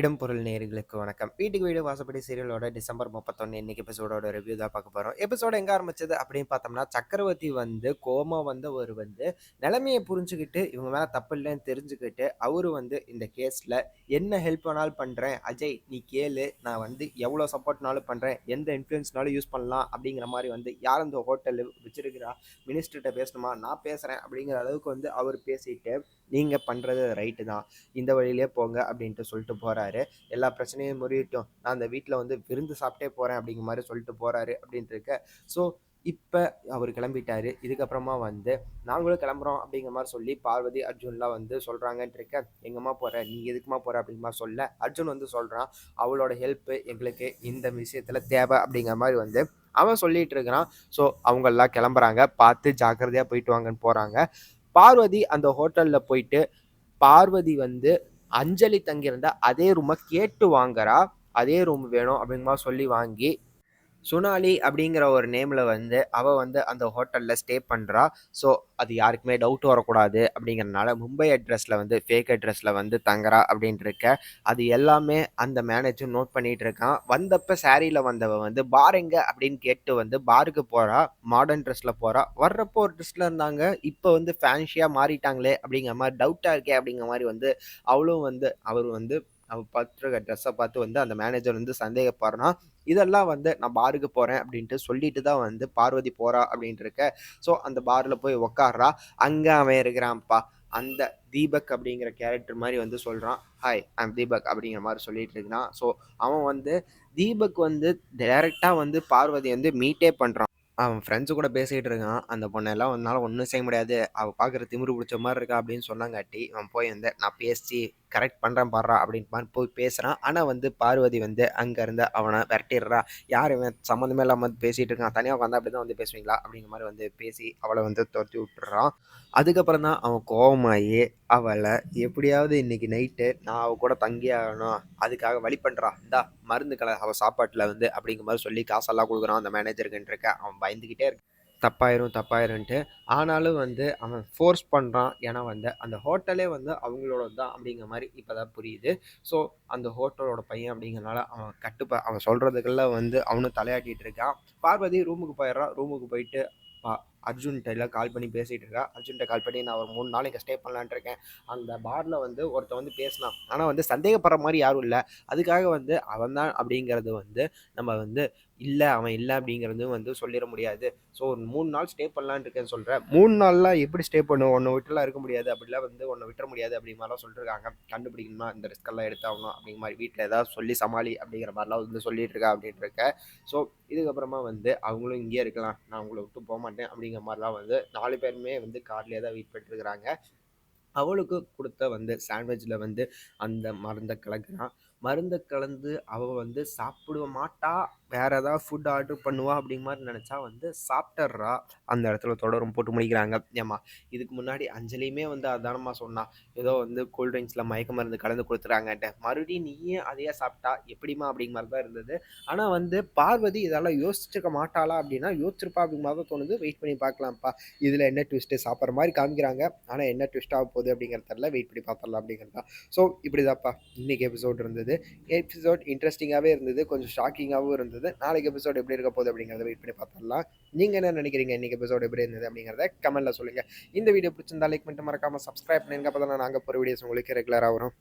இடம்பொருள் நேர்களுக்கு வணக்கம். வீட்டுக்கு வீடு வாசப்படி சீரியலோட டிசம்பர் முப்பத்தொன்று இன்னைக்கு எபிசோடோட ரிவ்யூ தான் பார்க்க போகிறோம் எபிசோட எங்கே ஆரம்பிச்சது அப்படின்னு பார்த்தோம்னா சக்கரவர்த்தி வந்து கோமா வந்தவர் வந்து நிலைமையை புரிஞ்சுக்கிட்டு இவங்க மேலே தப்பு இல்லைன்னு தெரிஞ்சுக்கிட்டு அவரு வந்து இந்த கேஸில் என்ன ஹெல்ப் வேணாலும் பண்ணுறேன் அஜய் நீ கேளு. நான் வந்து எவ்வளோ சப்போர்ட்னாலும் பண்ணுறேன் எந்த இன்ஃப்ளூயன்ஸ்னாலும் யூஸ் பண்ணலாம் அப்படிங்கிற மாதிரி வந்து யார் அந்த ஹோட்டலு வச்சிருக்கிறா? மினிஸ்டர்கிட்ட பேசணுமா? நான் பேசுகிறேன் அப்படிங்கிற அளவுக்கு வந்து அவர் பேசிட்டு நீங்கள் பண்ணுறது ரைட்டு தான். இந்த வழியிலே போங்க அப்படின்ட்டு சொல்லிட்டு போகிறாரு எல்லா பிரச்சனையும் முறியட்டும். நான் அந்த வீட்டில் வந்து விருந்து சாப்பிட்டே போகிறேன் அப்படிங்கிற மாதிரி சொல்லிட்டு போகிறாரு அப்படின்ட்டு இருக்க. ஸோ இப்போ அவர் கிளம்பிட்டாரு. இதுக்கப்புறமா வந்து நாங்களும் கிளம்புறோம் அப்படிங்கிற மாதிரி சொல்லி பார்வதி அர்ஜுன்லாம் வந்து சொல்கிறாங்கன்ட்டு இருக்க. எங்கம்மா போகிற நீ எதுக்குமா போகிற அப்படிங்கிற மாதிரி சொல்ல அர்ஜுன் வந்து சொல்கிறான் அவளோட ஹெல்ப்பு எங்களுக்கு இந்த விஷயத்தில் தேவை அப்படிங்கிற மாதிரி வந்து அவன் சொல்லிட்டு இருக்கிறான். ஸோ அவங்கெல்லாம் கிளம்புறாங்க. பார்த்து ஜாக்கிரதையாக போயிட்டு வாங்கன்னு போகிறாங்க பார்வதி அந்த ஹோட்டலில் போயிட்டு பார்வதி வந்து அஞ்சலி தங்கியிருந்த அதே ரூமை கேட்டு வாங்குறா அதே ரூம் வேணும் அப்படிங்கிற மாதிரி சொல்லி வாங்கி சுனாலி அப்படிங்கிற ஒரு நேமில் வந்து அவள் வந்து அந்த ஹோட்டலில் ஸ்டே பண்ணுறா ஸோ அது யாருக்குமே டவுட் வரக்கூடாது அப்படிங்கிறனால மும்பை அட்ரஸில் வந்து ஃபேக் அட்ரஸில் வந்து தங்குறா அப்படின்ட்டு இருக்க அது எல்லாமே அந்த மேனேஜர் நோட் பண்ணிகிட்டு இருக்கான் வந்தப்போ சாரியில் வந்தவ வந்து பார் எங்க? அப்படின்னு கேட்டு வந்து பாருக்கு போகிறா மாடர்ன் ட்ரெஸ்ஸில் போகிறா வர்றப்போ ஒரு ட்ரெஸ்ஸில் இருந்தாங்க. இப்போ வந்து ஃபேன்ஷியாக மாறிட்டாங்களே அப்படிங்கிற மாதிரி டவுட்டாக இருக்கே அப்படிங்கிற மாதிரி வந்து அவளும் வந்து அவர் வந்து நம்ம பார்த்துருக்க ட்ரெஸ்ஸை பார்த்து வந்து அந்த மேனேஜர் வந்து சந்தேகப்படுறான். இதெல்லாம் வந்து நான் பாருக்கு போகிறேன் அப்படின்ட்டு சொல்லிட்டு தான் வந்து பார்வதி போகிறா அப்படின்ட்டு இருக்க. ஸோ அந்த பாரில் போய் உக்காடுறா அங்கே அவன் இருக்கிறான்ப்பா. அந்த தீபக் அப்படிங்கிற கேரக்டர் மாதிரி வந்து சொல்கிறான் ஹாய் ஐம் தீபக் அப்படிங்கிற மாதிரி சொல்லிட்டு இருக்கிறான். ஸோ அவன் வந்து தீபக் வந்து டைரெக்டாக வந்து பார்வதி வந்து மீட்டே பண்ணுறான் அவன் ஃப்ரெண்ட்ஸு கூட பேசிகிட்டு இருக்கான். அந்த பொண்ணெல்லாம் ஒன்றால் ஒன்றும் செய்ய முடியாது. அவள் பார்க்குற திமிரு பிடிச்ச மாதிரி இருக்கா அப்படின்னு சொன்னாங்காட்டி அவன் போய் வந்து நான் பேசி கரெக்ட் பண்ணுறேன் பாடுறா அப்படின்னு மாதிரி போய் பேசுகிறான் ஆனால் வந்து பார்வதி வந்து அங்கேருந்து அவனை விரட்டிடுறா. யார் இவன்? சம்மந்தமே இல்லாமல் பேசிகிட்டு இருக்கான். தனியாக உட்காந்து அப்படி தான் வந்து பேசுவீங்களா? அப்படிங்கிற மாதிரி வந்து பேசி அவளை வந்து துரத்தி விட்டுறான். அதுக்கப்புறம் தான் அவன் கோபமாகி அவளை எப்படியாவது இன்னைக்கு நைட்டு நான் அவள் கூட தங்கி ஆகணும் அதுக்காக வழி பண்ணுறா இந்தா மருந்து கலை அவள் சாப்பாட்டில் வந்து அப்படிங்கிற மாதிரி சொல்லி காசெல்லாம் கொடுக்குறான் அந்த மேனேஜருக்குன்ட்டு இருக்க அவன் பயந்துக்கிட்டே இருக்கு தப்பாயிரும் தப்பாயிரும்ன்ட்டு ஆனாலும் வந்து அவன் ஃபோர்ஸ் பண்ணுறான் ஏன்னா வந்து அந்த ஹோட்டலே வந்து அவங்களோட தான் அப்படிங்கிற மாதிரி இப்போ தான் புரியுது. ஸோ அந்த ஹோட்டலோட பையன் அப்படிங்கிறனால அவன் கட்டுப்பா அவன் சொல்கிறதுக்கெல்லாம் வந்து அவனும் தலையாட்டிகிட்டு இருக்கான். பார்வதி ரூமுக்கு போயிடுறான் ரூமுக்கு போயிட்டு பா அர்ஜுன்கிட்ட எல்லாம் கால் பண்ணி பேசிகிட்டு இருக்கா அர்ஜுன்கிட்ட கால் பண்ணி நான் ஒரு மூணு நாள் இங்கே ஸ்டே பண்ணலான்ட்டு இருக்கேன். அந்த பாரில் வந்து ஒருத்தன் வந்து பேசினான். ஆனால் வந்து சந்தேகப்படுற மாதிரி யாரும் இல்லை. அதுக்காக வந்து அவன் தான் அப்படிங்கிறது வந்து நம்ம வந்து இல்லை அவன் இல்லை அப்படிங்கிறது வந்து சொல்லிட முடியாது. ஸோ ஒரு மூணு நாள் ஸ்டே பண்ணலான்னு இருக்கேன்னு சொல்கிறேன் மூணு நாள்லாம் எப்படி ஸ்டே பண்ணுவோம் ஒன்று விட்டுலாம் இருக்க முடியாது. அப்படிலாம் வந்து ஒன்று விட்டுற முடியாது அப்படிங்கிற மாதிரிலாம் சொல்லிருக்காங்க. கண்டுபிடிக்கணுமா இந்த ரிஸ்கெல்லாம் எடுத்தாகணும் அப்படிங்கிற மாதிரி வீட்டில் ஏதாவது சொல்லி சமாளி அப்படிங்கிற மாதிரிலாம் வந்து சொல்லிட்டு இருக்கா அப்படின்ட்டு இருக்க. ஸோ இதுக்கப்புறமா வந்து அவங்களும் இங்கேயே இருக்கலாம். நான் உங்களை விட்டு போக மாட்டேன் அப்படிங்கிற மாதிரிலாம் வந்து நாலு பேருமே வந்து கார்லேயே தான் வெயிட் பண்ணிட்டுருக்கிறாங்க அவளுக்கு கொடுத்த வந்து சாண்ட்விச்சில் வந்து அந்த மருந்தை கலக்குறான். மருந்தை கலந்து அவள் வந்து சாப்பிட மாட்டா வேறு ஏதாவது ஃபுட் ஆர்டர் பண்ணுவா அப்படிங்கிற மாதிரி நினச்சா வந்து சாப்பிட்டர்றா அந்த இடத்துல தொடரும் போட்டு முடிக்கிறாங்க. ஏம்மா இதுக்கு முன்னாடி அஞ்சலியுமே வந்து அதானம்மா சொன்னா. ஏதோ வந்து கூல்ட்ரிங்க்ஸில் மயக்க மருந்து கலந்து கொடுத்துறாங்கன்ட்டு. மறுபடியும் நீயே அதையே சாப்பிட்டா எப்படிம்மா அப்படிங்கிற மாதிரி தான் இருந்தது. ஆனால் வந்து பார்வதி இதெல்லாம் யோசிச்சிருக்க மாட்டாளா அப்படின்னா யோசிச்சிருப்பா அப்படிங்கிற மாதிரி தான் தோணுது. வெயிட் பண்ணி பார்க்கலாம்ப்பா. இதில் என்ன ட்விஸ்ட்டு சாப்பிட்ற மாதிரி காமிக்கிறாங்க. ஆனால் என்ன ட்விஸ்ட் ஆக போகுது அப்படிங்கிறது தெரில வெயிட் பண்ணி பார்த்துடலாம் அப்படிங்கிறது தான். ஸோ இப்படி தான்ப்பா இன்றைக்கி எபிசோட் இருந்தது எபிசோட் இன்ட்ரெஸ்டிங்காகவே இருந்தது. கொஞ்சம் ஷாக்கிங்காகவும் இருந்தது. நாளைக்கு எபிசோடு எப்படி இருக்க போகுது அப்படிங்கிறத வெயிட் பண்ணி பார்த்துடலாம். நீங்கள் என்ன நினைக்கிறீங்க? இன்றைக்கி எபிசோடு எப்படி இருந்தது அப்படிங்கிறத கமெண்ட்டில் சொல்லுங்கள் இந்த வீடியோ பிடிச்சிருந்தா லைக் பண்ணிட்டு மறக்காமல் சப்ஸ்கிரைப் பண்ணிருங்க. அப்போ தான் நாங்கள் போகிற வீடியோஸ் உங்களுக்கு ரெகுலராக வரும்.